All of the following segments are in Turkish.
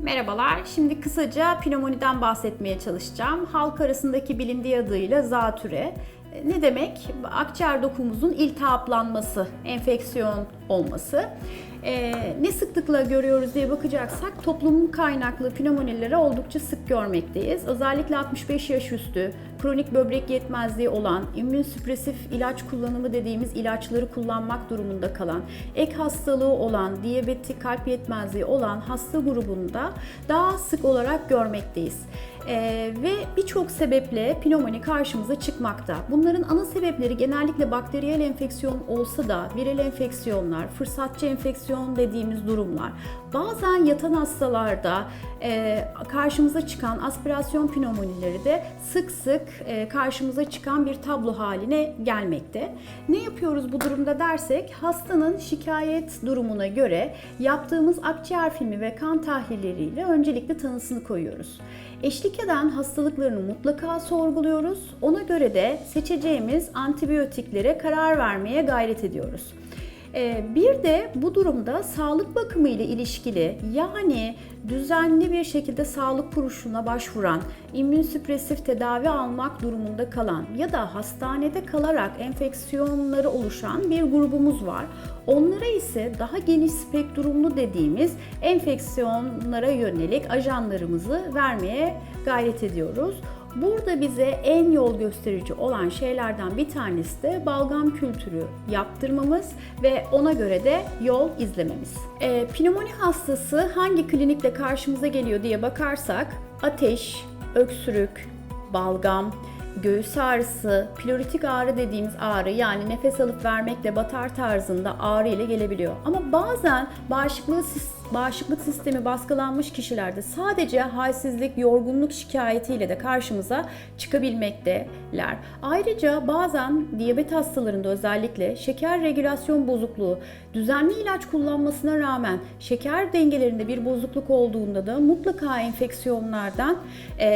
Merhabalar. Şimdi kısaca pnömoniden bahsetmeye çalışacağım. Halk arasındaki bilindiği adıyla zatüre. E, Ne demek? Akciğer dokumuzun iltihaplanması, enfeksiyon olması. Ee, ne sıklıkla görüyoruz diye bakacaksak toplumun kaynaklı pnömonileri oldukça sık görmekteyiz. Özellikle 65 yaş üstü, kronik böbrek yetmezliği olan, immünsüpresif ilaç kullanımı dediğimiz ilaçları kullanmak durumunda kalan, ek hastalığı olan, diyabetik kalp yetmezliği olan hasta grubunda daha sık olarak görmekteyiz. Ee, ve birçok sebeple pnömoni karşımıza çıkmakta. Bunların ana sebepleri genellikle bakteriyel enfeksiyon olsa da viral enfeksiyonlar, fırsatçı enfeksiyon dediğimiz durumlar. Bazen yatan hastalarda e, karşımıza çıkan aspirasyon pnömonileri de sık sık e, karşımıza çıkan bir tablo haline gelmekte. Ne yapıyoruz bu durumda dersek hastanın şikayet durumuna göre yaptığımız akciğer filmi ve kan tahlilleriyle öncelikle tanısını koyuyoruz. Eşlik eden hastalıklarını mutlaka sorguluyoruz. Ona göre de seçeceğimiz antibiyotiklere karar vermeye gayret ediyoruz. Ee, Bir de bu durumda sağlık bakımı ile ilişkili yani düzenli bir şekilde sağlık kuruluşuna başvuran, immünsüpresif tedavi almak durumunda kalan ya da hastanede kalarak enfeksiyonları oluşan bir grubumuz var. Onlara ise daha geniş spektrumlu dediğimiz enfeksiyonlara yönelik ajanlarımızı vermeye gayret ediyoruz. Burada bize en yol gösterici olan şeylerden bir tanesi de balgam kültürü yaptırmamız ve ona göre de yol izlememiz. E, pnömoni hastası hangi klinikle karşımıza geliyor diye bakarsak ateş, öksürük, balgam, göğüs ağrısı, ploritik ağrı dediğimiz ağrı yani nefes alıp vermekle batar tarzında ağrı ile gelebiliyor. Ama bazen bağışıklığı bağışıklık sistemi baskılanmış kişilerde sadece halsizlik, yorgunluk şikayetiyle de karşımıza çıkabilmekteler. Ayrıca bazen diyabet hastalarında özellikle şeker regülasyon bozukluğu, düzenli ilaç kullanmasına rağmen şeker dengelerinde bir bozukluk olduğunda da mutlaka enfeksiyonlardan e,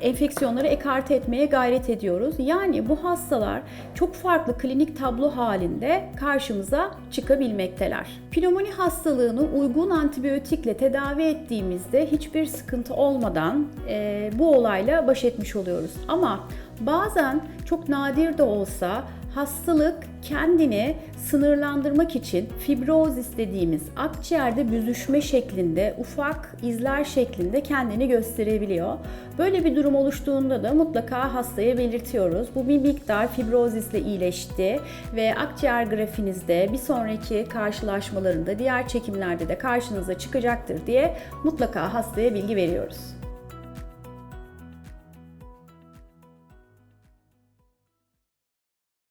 enfeksiyonları ekarte etmeye gayret ediyoruz. Yani bu hastalar çok farklı klinik tablo halinde karşımıza çıkabilmekteler. Pnömoni hastalığını uygun antibiyotikle tedavi ettiğimizde hiçbir sıkıntı olmadan e, bu olayla baş etmiş oluyoruz. Ama bazen çok nadir de olsa hastalık kendini sınırlandırmak için fibrozis dediğimiz akciğerde büzüşme şeklinde ufak izler şeklinde kendini gösterebiliyor. Böyle bir durum oluştuğunda da mutlaka hastaya belirtiyoruz. Bu bir miktar fibrozisle iyileşti ve akciğer grafinizde bir sonraki karşılaşmalarında diğer çekimlerde de karşınıza çıkacaktır diye mutlaka hastaya bilgi veriyoruz.